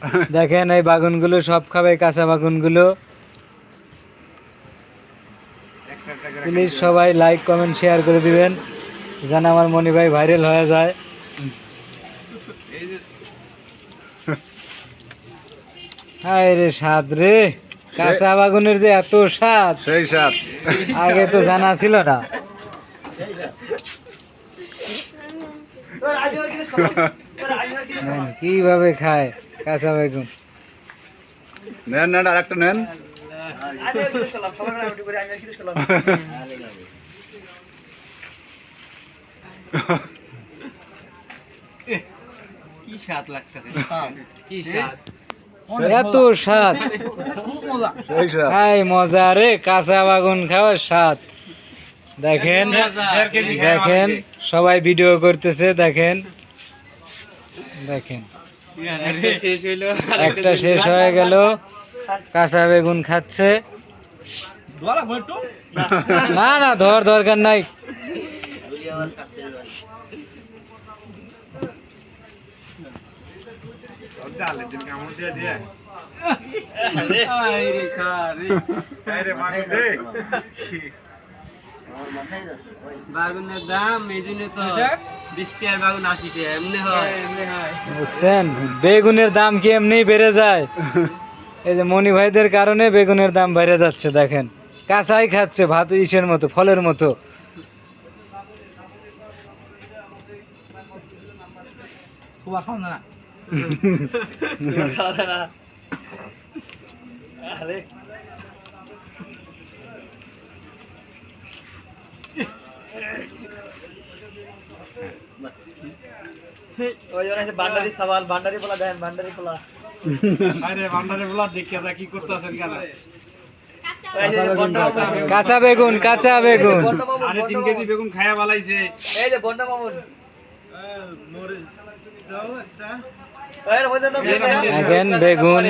দেখেন এই বাগুনগুলো সব খাবে কাঁচা বাগুনগুলো। প্লিজ সবাই লাইক কমেন্ট শেয়ার করে দিবেন যেন আমার মনি ভাই ভাইরাল হয়ে যায়। হায় রে স্বাদ রে কাঁচা বাগুনের যে এত স্বাদ। সেই সাত আগে তো জানা ছিল না। কীভাবে খায়? কাঁচা বেগুন নেন নেন আর একটা নেন কি স্বাদ লাগতেছে কি স্বাদ? এত স্বাদ। সাত হাই মজা রে কাঁচা বাগুন খাওয়ার স্বাদ। দেখেন দেখেন সবাই ভিডিও করতেছে দেখেন। দেখেন। একটা শেষ হয়ে গেল। কাঁচা বেগুন খাচ্ছে। না না ধর দরকার নাই। বাগুনের দাম এই জন্য তো। হয়। বুঝছেন? বেগুনের দাম কি এমনি বেড়ে যায়? এই যে মনি ভাইদের কারণে বেগুনের দাম বেড়ে যাচ্ছে দেখেন। কাঁচাই খাচ্ছে ভাত ইসের মতো ফলের মতো। ওই জন্য বান্ডারি সওয়াল বান্ডারি পোলা দেন বান্ডারি পোলা। কাঁচা বেগুন কাঁচা বেগুন আরে তিন কেজি বেগুন খায়া বালাইছে। এই যে বন্ডা মামুন। বেগুন।